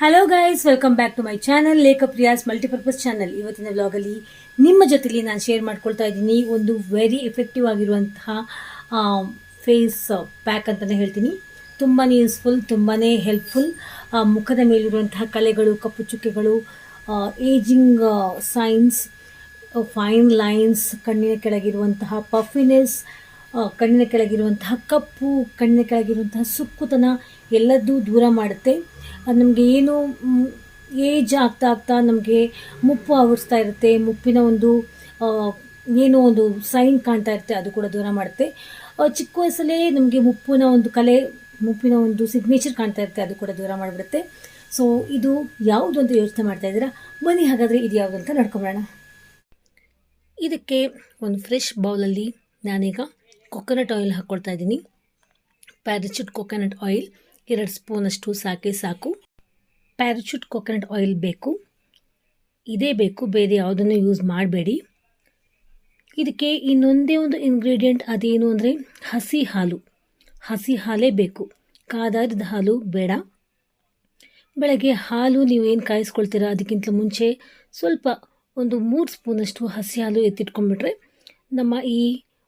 Hello guys welcome back to my channel Lekha Priyas multipurpose channel ಇವತ್ತಿನ ವ್ಲಾಗಲ್ಲಿ ನಿಮ್ಮ ಜೊತೆಲಿ ನಾನು ಶೇರ್ ಮಾಡ್ಕೊಳ್ತಾ ಇದ್ದೀನಿ ಒಂದು ವೆರಿ ಎಫೆಕ್ಟಿವ್ ಆಗಿರುವಂತಹ ಫೇಸ್ ಪ್ಯಾಕ್ ಅಂತಲೇ ಹೇಳ್ತೀನಿ. ತುಂಬಾ ಯೂಸ್ಫುಲ್ ತುಂಬಾ ಹೆಲ್ಪ್ಫುಲ್ ಮುಖದ ಮೇಲಿರುವಂತಹ ಕಲೆಗಳು, ಕಪ್ಪು ಚುಕ್ಕೆಗಳು ಏಜಿಂಗ್ ಸೈನ್ಸ್ ಫೈನ್ ಲೈನ್ಸ್ ಕಣ್ಣಿನ ಕೆಳಗಿರುವಂತಹ ಪಫಿನೆಸ್ ಕಣ್ಣಿನ ಕೆಳಗಿರುವಂತಹ ಕಪ್ಪು, ಕಣ್ಣಿನ ಕೆಳಗಿರುವಂತಹ ಸುಕ್ಕುತನ ಎಲ್ಲದೂ ದೂರ ಮಾಡುತ್ತೆ. ನಮಗೆ ಏನು ಏಜ್ ಆಗ್ತಾ ಆಗ್ತಾ ನಮಗೆ ಮುಪ್ಪು ಆವರಿಸ್ತಾ ಇರುತ್ತೆ, ಮುಪ್ಪಿನ ಒಂದು ಏನೋ ಒಂದು ಸೈನ್ ಕಾಣ್ತಾ ಇರುತ್ತೆ, ಅದು ಕೂಡ ದೂರ ಮಾಡುತ್ತೆ. ಚಿಕ್ಕ ವಯಸ್ಸಲ್ಲೇ ನಮಗೆ ಮುಪ್ಪಿನ ಒಂದು ಕಲೆ, ಮುಪ್ಪಿನ ಒಂದು ಸಿಗ್ನೇಚರ್ ಕಾಣ್ತಾ ಇರುತ್ತೆ, ಅದು ಕೂಡ ದೂರ ಮಾಡಿಬಿಡುತ್ತೆ. ಸೊ ಇದು ಯಾವುದು ಅಂತ ಯೋಚನೆ ಮಾಡ್ತಾ ಇದ್ದೀರಾ? ಬನ್ನಿ ಹಾಗಾದರೆ ಇದು ಯಾವುದು ಅಂತ ನೋಡ್ಕೊಂಬರೋಣ. ಇದಕ್ಕೆ ಒಂದು ಫ್ರೆಶ್ ಬೌಲಲ್ಲಿ ನಾನೀಗ ಕೊಕೊನಟ್ ಆಯಿಲ್ ಹಾಕ್ಕೊಳ್ತಾ ಇದ್ದೀನಿ. ಪ್ಯಾರಚೂಟ್ ಕೊಕೊನಟ್ ಆಯಿಲ್ ಎರಡು ಸ್ಪೂನಷ್ಟು ಸಾಕೆ ಸಾಕು. ಪ್ಯಾರಚೂಟ್ ಕೊಕೊನಟ್ ಆಯಿಲ್ ಬೇಕು. ಇದೇ ಬೇಕು, ಬೇರೆ ಯಾವುದನ್ನು ಯೂಸ್ ಮಾಡಬೇಡಿ. ಇದಕ್ಕೆ ಇನ್ನೊಂದೇ ಒಂದು ಇಂಗ್ರೀಡಿಯೆಂಟ್ ಅದೇನು ಅಂದರೆ ಹಸಿ ಹಾಲು. ಹಸಿ ಹಾಲೇ ಬೇಕು. ಕಾದಾರಿದ ಹಾಲು ಬೇಡ. ಬೆಳಗ್ಗೆ ಹಾಲು ನೀವು ಏನು ಕಾಯಿಸ್ಕೊಳ್ತೀರಾ ಅದಕ್ಕಿಂತ ಮುಂಚೆ ಸ್ವಲ್ಪ ಒಂದು ಮೂರು ಸ್ಪೂನಷ್ಟು ಹಸಿ ಹಾಲು ಎತ್ತಿಟ್ಕೊಂಡ್ಬಿಟ್ರೆ ನಮ್ಮ ಈ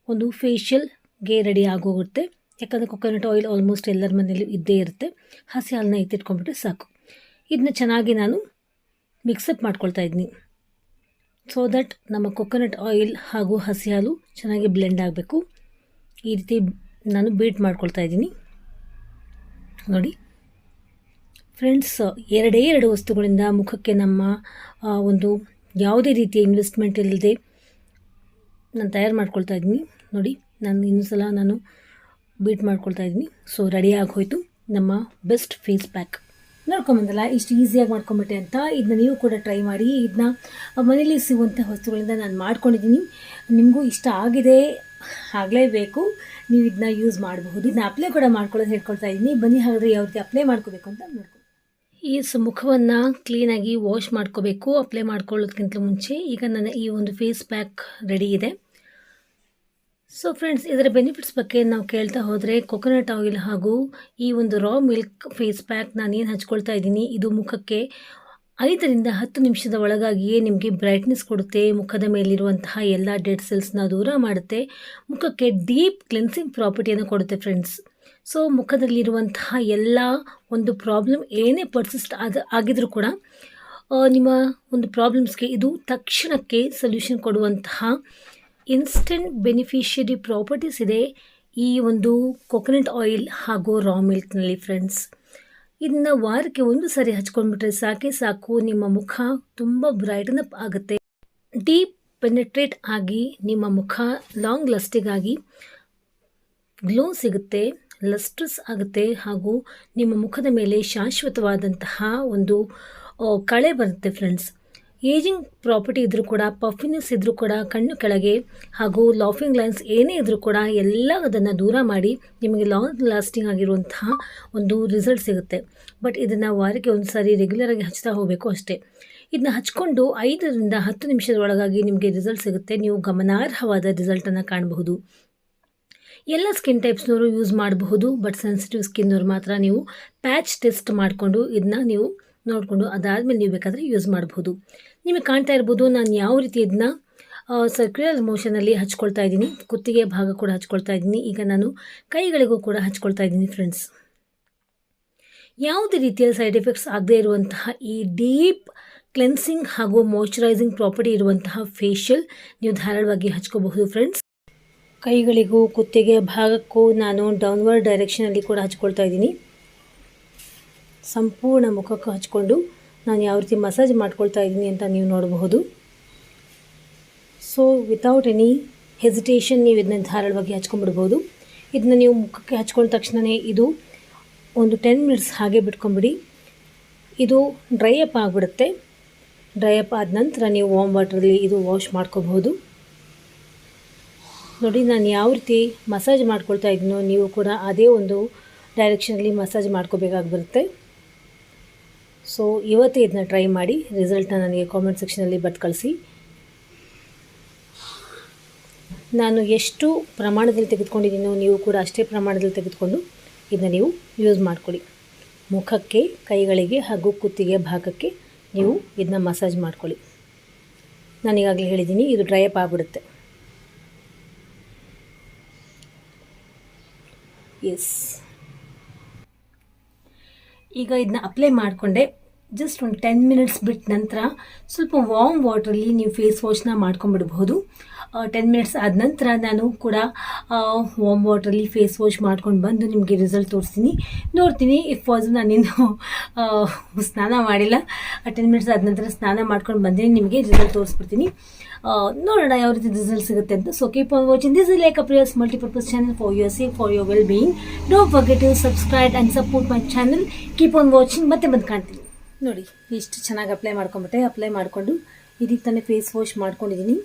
ಒಂದು ಫೇಶಿಯಲ್ಗೆ ರೆಡಿ ಆಗೋಗುತ್ತೆ. ಯಾಕಂದರೆ ಕೊಕೊನಟ್ ಆಯಿಲ್ ಆಲ್ಮೋಸ್ಟ್ ಎಲ್ಲರ ಮನೇಲಿ ಇದ್ದೇ ಇರುತ್ತೆ. ಹಸಿ ಹಾಲನ್ನ ಎತ್ತಿಟ್ಕೊಂಡ್ಬಿಟ್ರೆ ಸಾಕು. ಇದನ್ನ ಚೆನ್ನಾಗಿ ನಾನು ಮಿಕ್ಸಪ್ ಮಾಡ್ಕೊಳ್ತಾ ಇದ್ದೀನಿ ಸೊ ದಟ್ ನಮ್ಮ ಕೊಕೊನಟ್ ಆಯಿಲ್ ಹಾಗೂ ಹಸಿ ಹಾಲು ಚೆನ್ನಾಗಿ ಬ್ಲೆಂಡ್ ಆಗಬೇಕು. ಈ ರೀತಿ ನಾನು ಬೀಟ್ ಮಾಡ್ಕೊಳ್ತಾ ಇದ್ದೀನಿ. ನೋಡಿ. ಫ್ರೆಂಡ್ಸ್ ಎರಡೇ ಎರಡು ವಸ್ತುಗಳಿಂದ ಮುಖಕ್ಕೆ ನಮ್ಮ ಒಂದು ಯಾವುದೇ ರೀತಿಯ ಇನ್ವೆಸ್ಟ್ಮೆಂಟ್ ಇಲ್ಲದೆ ನಾನು ತಯಾರು ಮಾಡ್ಕೊಳ್ತಾ ಇದ್ದೀನಿ. ನೋಡಿ, ನಾನು ಇನ್ನೊಂದು ಸಲ ನಾನು ಬೀಟ್ ಮಾಡ್ಕೊಳ್ತಾ ಇದ್ದೀನಿ. ಸೊ ರೆಡಿ ಆಗೋಯ್ತು. ನಮ್ಮ ಬೆಸ್ಟ್ ಫೇಸ್ ಪ್ಯಾಕ್ ನೋಡ್ಕೊಂಬಂದಲ್ಲ ಇಷ್ಟು ಈಸಿಯಾಗಿ ಮಾಡ್ಕೊಂಬಿಟ್ಟೆ ಅಂತ. ಇದನ್ನ ನೀವು ಕೂಡ ಟ್ರೈ ಮಾಡಿ. ಇದನ್ನ ಮನೇಲಿ ಸಿಗುವಂಥ ವಸ್ತುಗಳಿಂದ ನಾನು ಮಾಡ್ಕೊಂಡಿದ್ದೀನಿ. ನಿಮಗೂ ಇಷ್ಟ ಆಗಿದೆ, ಆಗಲೇಬೇಕು. ನೀವು ಇದನ್ನ ಯೂಸ್ ಮಾಡಬಹುದು. ಇದನ್ನ ಅಪ್ಲೈ ಕೂಡ ಮಾಡ್ಕೊಳ್ಳೋದು ಹೇಳ್ಕೊಳ್ತಾ ಇದ್ದೀನಿ. ಬನ್ನಿ, ಹಾಗಾದರೆ ಯಾವ ರೀತಿ ಅಪ್ಲೈ ಮಾಡ್ಕೋಬೇಕು ಅಂತ ನೋಡ್ಕೊಂಡು ಈ ಮುಖವನ್ನು ಕ್ಲೀನಾಗಿ ವಾಶ್ ಮಾಡ್ಕೋಬೇಕು. ಅಪ್ಲೈ ಮಾಡ್ಕೊಳ್ಳೋದಕ್ಕಿಂತ ಮುಂಚೆ ಈಗ ನನ್ನ ಈ ಒಂದು ಫೇಸ್ ಪ್ಯಾಕ್ ರೆಡಿ ಇದೆ. ಸೊ ಫ್ರೆಂಡ್ಸ್ ಇದರ ಬೆನಿಫಿಟ್ಸ್ ಬಗ್ಗೆ ನಾವು ಕೇಳ್ತಾ ಹೋದರೆ ಕೊಕೊನಟ್ ಆಯಿಲ್ ಹಾಗೂ ಈ ಒಂದು ರಾ ಮಿಲ್ಕ್ ಫೇಸ್ ಪ್ಯಾಕ್ ನಾನೇನು ಹಚ್ಕೊಳ್ತಾ ಇದ್ದೀನಿ, ಇದು ಮುಖಕ್ಕೆ ಐದರಿಂದ ಹತ್ತು ನಿಮಿಷದ ಒಳಗಾಗಿಯೇ ನಿಮಗೆ ಬ್ರೈಟ್ನೆಸ್ ಕೊಡುತ್ತೆ. ಮುಖದ ಮೇಲಿರುವಂತಹ ಎಲ್ಲ ಡೆಡ್ ಸೆಲ್ಸ್ನ ದೂರ ಮಾಡುತ್ತೆ. ಮುಖಕ್ಕೆ ಡೀಪ್ ಕ್ಲೆನ್ಸಿಂಗ್ ಪ್ರಾಪರ್ಟಿಯನ್ನು ಕೊಡುತ್ತೆ ಫ್ರೆಂಡ್ಸ್ ಸೊ ಮುಖದಲ್ಲಿರುವಂತಹ ಎಲ್ಲ ಒಂದು ಪ್ರಾಬ್ಲಮ್ ಏನೇ ಪರ್ಸಿಸ್ಟ್ ಆದ, ಆಗಿದ್ರೂ ಕೂಡ ನಿಮ್ಮ ಒಂದು ಪ್ರಾಬ್ಲಮ್ಸ್ಗೆ ಇದು ತಕ್ಷಣಕ್ಕೆ ಸೊಲ್ಯೂಷನ್ ಕೊಡುವಂತಹ ಇನ್ಸ್ಟೆಂಟ್ ಬೆನಿಫಿಷಿಯರಿ ಪ್ರಾಪರ್ಟೀಸ್ ಇದೆ ಈ ಒಂದು ಕೊಕೊನಟ್ ಆಯಿಲ್ ಹಾಗೂ ರಾ ಮಿಲ್ಕ್ನಲ್ಲಿ ಫ್ರೆಂಡ್ಸ್ ಇದನ್ನ ವಾರಕ್ಕೆ ಒಂದು ಸಾರಿ ಹಚ್ಕೊಂಡ್ಬಿಟ್ರೆ ಸಾಕೆ ಸಾಕು, ನಿಮ್ಮ ಮುಖ ತುಂಬ ಬ್ರೈಟನ್ ಅಪ್ ಆಗುತ್ತೆ. ಡೀಪ್ ಪೆನೆಟ್ರೇಟ್ ಆಗಿ ನಿಮ್ಮ ಮುಖ ಲಾಂಗ್ ಲಸ್ಟಿಗಾಗಿ ಗ್ಲೋ ಸಿಗುತ್ತೆ ಲಸ್ಟ್ರಸ್ ಆಗುತ್ತೆ ಹಾಗೂ ನಿಮ್ಮ ಮುಖದ ಮೇಲೆ ಶಾಶ್ವತವಾದಂತಹ ಒಂದು ಕಳೆ ಬರುತ್ತೆ ಫ್ರೆಂಡ್ಸ್ ಏಜಿಂಗ್ ಪ್ರಾಪರ್ಟಿ ಇದ್ದರೂ ಕೂಡ ಪಫಿನೆಸ್ ಇದ್ರೂ ಕೂಡ, ಕಣ್ಣು ಕೆಳಗೆ ಹಾಗೂ ಲಾಫಿಂಗ್ ಲೈನ್ಸ್ ಏನೇ ಇದ್ರೂ ಕೂಡ ಎಲ್ಲ ಅದನ್ನು ದೂರ ಮಾಡಿ ನಿಮಗೆ ಲಾಂಗ್ ಲಾಸ್ಟಿಂಗ್ ಆಗಿರುವಂತಹ ಒಂದು ರಿಸಲ್ಟ್ ಸಿಗುತ್ತೆ. ಬಟ್ ಇದನ್ನು ವಾರಕ್ಕೆ ಒಂದು ಸಾರಿ ರೆಗ್ಯುಲರಾಗಿ ಹಚ್ತಾ ಹೋಗಬೇಕು ಅಷ್ಟೇ. ಇದನ್ನ ಹಚ್ಕೊಂಡು ಐದರಿಂದ ಹತ್ತು ನಿಮಿಷದ ಒಳಗಾಗಿ ನಿಮಗೆ ರಿಸಲ್ಟ್ ಸಿಗುತ್ತೆ. ನೀವು ಗಮನಾರ್ಹವಾದ ರಿಸಲ್ಟನ್ನು ಕಾಣಬಹುದು. ಎಲ್ಲ ಸ್ಕಿನ್ ಟೈಪ್ಸ್ನವರು ಯೂಸ್ ಮಾಡಬಹುದು. ಬಟ್ ಸೆನ್ಸಿಟಿವ್ ಸ್ಕಿನ್ನವ್ರು ಮಾತ್ರ ನೀವು ಪ್ಯಾಚ್ ಟೆಸ್ಟ್ ಮಾಡಿಕೊಂಡು ಇದನ್ನ ನೀವು ನೋಡಿಕೊಂಡು ಅದಾದಮೇಲೆ ನೀವು ಬೇಕಾದರೆ ಯೂಸ್ ಮಾಡಬಹುದು ನಿಮಗೆ ಕಾಣ್ತಾ ಇರ್ಬೋದು, ನಾನು ಯಾವ ರೀತಿ ಇದನ್ನ ಸರ್ಕ್ಯುಲರ್ ಮೋಷನಲ್ಲಿ ಹಚ್ಕೊಳ್ತಾ ಇದ್ದೀನಿ. ಕುತ್ತಿಗೆ ಭಾಗ ಕೂಡ ಹಚ್ಕೊಳ್ತಾ ಇದ್ದೀನಿ. ಈಗ ನಾನು ಕೈಗಳಿಗೂ ಕೂಡ ಹಚ್ಕೊಳ್ತಾ ಇದ್ದೀನಿ ಫ್ರೆಂಡ್ಸ್ ಯಾವುದೇ ರೀತಿಯ ಸೈಡ್ ಎಫೆಕ್ಟ್ಸ್ ಆಗದೇ ಇರುವಂತಹ ಈ ಡೀಪ್ ಕ್ಲೆನ್ಸಿಂಗ್ ಹಾಗೂ ಮಾಯಶ್ಚರೈಸಿಂಗ್ ಪ್ರಾಪರ್ಟಿ ಇರುವಂತಹ ಫೇಶಿಯಲ್ ನೀವು ಧಾರಾಳವಾಗಿ ಹಚ್ಕೋಬಹುದು ಫ್ರೆಂಡ್ಸ್ ಕೈಗಳಿಗೂ ಕುತ್ತಿಗೆ ಭಾಗಕ್ಕೂ ನಾನು ಡೌನ್ವರ್ಡ್ ಡೈರೆಕ್ಷನಲ್ಲಿ ಕೂಡ ಹಚ್ಕೊಳ್ತಾ ಇದ್ದೀನಿ. ಸಂಪೂರ್ಣ ಮುಖಕ್ಕೆ ಹಚ್ಕೊಂಡು ನಾನು ಯಾವ ರೀತಿ ಮಸಾಜ್ ಮಾಡ್ಕೊಳ್ತಾ ಇದ್ದೀನಿ ಅಂತ ನೀವು ನೋಡಬಹುದು. ಸೊ ವಿತೌಟ್ ಎನಿ ಹೆಸಿಟೇಷನ್ ನೀವು ಇದನ್ನ ಧಾರಾಳವಾಗಿ ಹಚ್ಕೊಂಡ್ಬಿಡ್ಬೋದು. ಇದನ್ನ ನೀವು ಮುಖಕ್ಕೆ ಹಚ್ಕೊಂಡ ತಕ್ಷಣವೇ ಇದು ಒಂದು ಟೆನ್ ಮಿನಿಟ್ಸ್ ಹಾಗೆ ಬಿಟ್ಕೊಂಬಿಡಿ ಇದು ಡ್ರೈ ಅಪ್ ಆಗಿಬಿಡುತ್ತೆ. ಡ್ರೈ ಅಪ್ ಆದ ನಂತರ ನೀವು ವಾಮ್ ವಾಟ್ರಲ್ಲಿ ಇದು ವಾಶ್ ಮಾಡ್ಕೋಬಹುದು. ನೋಡಿ, ನಾನು ಯಾವ ರೀತಿ ಮಸಾಜ್ ಮಾಡ್ಕೊಳ್ತಾ ಇದ್ದೀನೋ ನೀವು ಕೂಡ ಅದೇ ಒಂದು ಡೈರೆಕ್ಷನಲ್ಲಿ ಮಸಾಜ್ ಮಾಡ್ಕೋಬೇಕಾಗಿ ಬರುತ್ತೆ ಸೊ ಇವತ್ತೇ ಇದನ್ನ ಟ್ರೈ ಮಾಡಿ ರಿಸಲ್ಟ್ನ ನನಗೆ ಕಾಮೆಂಟ್ ಸೆಕ್ಷನಲ್ಲಿ ಬಟ್ ಕಳಿಸಿ. ನಾನು ಎಷ್ಟು ಪ್ರಮಾಣದಲ್ಲಿ ತೆಗೆದುಕೊಂಡಿದ್ದೀನೋ ನೀವು ಕೂಡ ಅಷ್ಟೇ ಪ್ರಮಾಣದಲ್ಲಿ ತೆಗೆದುಕೊಂಡು ಇದನ್ನ ನೀವು ಯೂಸ್ ಮಾಡ್ಕೊಳ್ಳಿ. ಮುಖಕ್ಕೆ, ಕೈಗಳಿಗೆ ಹಾಗೂ ಕುತ್ತಿಗೆ ಭಾಗಕ್ಕೆ ನೀವು ಇದನ್ನ ಮಸಾಜ್ ಮಾಡ್ಕೊಳ್ಳಿ. ನಾನು ಈಗಾಗಲೇ ಹೇಳಿದ್ದೀನಿ, ಇದು ಡ್ರೈ ಅಪ್ ಆಗಿಬಿಡುತ್ತೆ. ಎಸ್ ಈಗ ಇದನ್ನ ಅಪ್ಲೈ ಮಾಡಿಕೊಂಡೆ. ಜಸ್ಟ್ ಒಂದು ಟೆನ್ ಮಿನಿಟ್ಸ್ ಬಿಟ್ಟ ನಂತರ ಸ್ವಲ್ಪ ವಾರ್ಮ್ ವಾಟ್ರಲ್ಲಿ ನೀವು ಫೇಸ್ ವಾಶ್ನ ಮಾಡ್ಕೊಂಡ್ಬಿಡ್ಬೋದು ಟೆನ್ ಮಿನಿಟ್ಸ್ ಆದ ನಂತರ ನಾನು ಕೂಡ ವಾಮ್ ವಾಟ್ರಲ್ಲಿ ಫೇಸ್ ವಾಶ್ ಮಾಡ್ಕೊಂಡು ಬಂದು ನಿಮಗೆ ರಿಸಲ್ಟ್ ತೋರಿಸ್ತೀನಿ. ನೋಡ್ತೀನಿ ಇಫ್ ವಾಸ್ ನಾನಿನ್ನು ಸ್ನಾನ ಮಾಡಿಲ್ಲ. ಟೆನ್ ಮಿನಿಟ್ಸ್ ಆದ ನಂತರ ಸ್ನಾನ ಮಾಡ್ಕೊಂಡು ಬಂದಿನಿ ನಿಮಗೆ ರಿಸಲ್ಟ್ ತೋರಿಸ್ಬಿಡ್ತೀನಿ. ನೋಡೋಣ ಯಾವ ರೀತಿ ರಿಸಲ್ಟ್ ಸಿಗುತ್ತೆ ಅಂತ. So keep on watching this is like a Priya's multipurpose channel for your safe for your well being don't forget to subscribe and support my channel keep on watching ಮತ್ತೆ ಬಂದು ಕಾಣ್ತೀನಿ. ನೋಡಿ, ಎಷ್ಟು ಚೆನ್ನಾಗಿ ಅಪ್ಲೈ ಮಾಡ್ಕೊಂಬಿಟ್ಟೆ ಅಪ್ಲೈ ಮಾಡಿಕೊಂಡು, ಇದೀಗ ತಾನೇ face wash ಮಾಡ್ಕೊಂಡಿದ್ದೀನಿ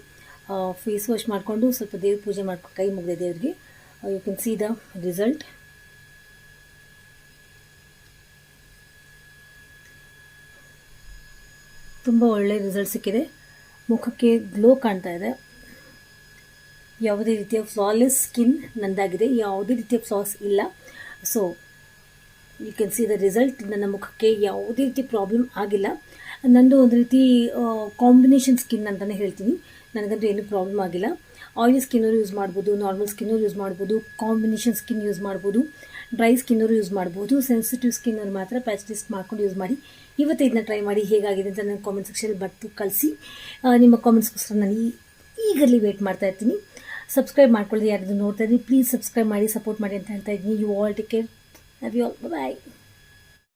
face wash ಮಾಡಿಕೊಂಡು ಸ್ವಲ್ಪ ದೇವ್ರ ಪೂಜೆ ಮಾಡ್ಕೊಂಡು ಕೈ ಮುಗಿದೆ ದೇವ್ರಿಗೆ. You can see the result ತುಂಬ ಒಳ್ಳೆ ರಿಸಲ್ಟ್ ಸಿಕ್ಕಿದೆ. ಮುಖಕ್ಕೆ ಗ್ಲೋ ಕಾಣ್ತಾ ಇದೆ. ಯಾವುದೇ ರೀತಿಯ ಫ್ಲಾಲೆಸ್ ಸ್ಕಿನ್ ನಂದಾಗಿದೆ. ಯಾವುದೇ ರೀತಿಯ ಫ್ಲಾಸ್ ಇಲ್ಲ. So you can see the result ನನ್ನ ಮುಖಕ್ಕೆ ಯಾವುದೇ ರೀತಿ ಪ್ರಾಬ್ಲಮ್ ಆಗಿಲ್ಲ. ನಂದು ಒಂದು ರೀತಿ ಕಾಂಬಿನೇಷನ್ ಸ್ಕಿನ್ ಅಂತಲೇ ಹೇಳ್ತೀನಿ. ನನಗಂತೂ ಏನೂ ಪ್ರಾಬ್ಲಮ್ ಆಗಿಲ್ಲ. ಆಯಿಲಿ ಸ್ಕಿನ್ನವರು ಯೂಸ್ ಮಾಡ್ಬೋದು ನಾರ್ಮಲ್ ಸ್ಕಿನ್ನವರು ಯೂಸ್ ಮಾಡ್ಬೋದು ಕಾಂಬಿನೇಷನ್ ಸ್ಕಿನ್ ಯೂಸ್ ಮಾಡ್ಬೋದು ಡ್ರೈ ಸ್ಕಿನ್ನವರು ಯೂಸ್ ಮಾಡ್ಬೋದು ಸೆನ್ಸಿಟಿವ್ ಸ್ಕಿನ್ನವರು ಮಾತ್ರ ಪ್ಯಾಚ್ ಟೆಸ್ಟ್ ಮಾಡ್ಕೊಂಡು ಯೂಸ್ ಮಾಡಿ. ಇವತ್ತು ಇದನ್ನ ಟ್ರೈ ಮಾಡಿ ಹೇಗಾಗಿದೆ ಅಂತ ನನ್ನ ಕಾಮೆಂಟ್ ಸೆಕ್ಷನಲ್ಲಿ ಬರ್ತು ಕಳಿಸಿ. ನಿಮ್ಮ ಕಾಮೆಂಟ್ಸ್ಗೋಸ್ಕರ ನಾನು ಈಗಲಿ ವೇಟ್ ಮಾಡ್ತಾ ಇರ್ತೀನಿ. ಸಬ್ಸ್ಕ್ರೈಬ್ ಮಾಡ್ಕೊಳ್ಳಿ ಯಾರಾದರೂ ನೋಡ್ತಾ ಇದ್ದೀನಿ ಪ್ಲೀಸ್ ಸಬ್ಸ್ಕ್ರೈಬ್ ಮಾಡಿ ಸಪೋರ್ಟ್ ಮಾಡಿ ಅಂತ ಹೇಳ್ತಾ ಇದ್ದೀನಿ. You all take care have you all bye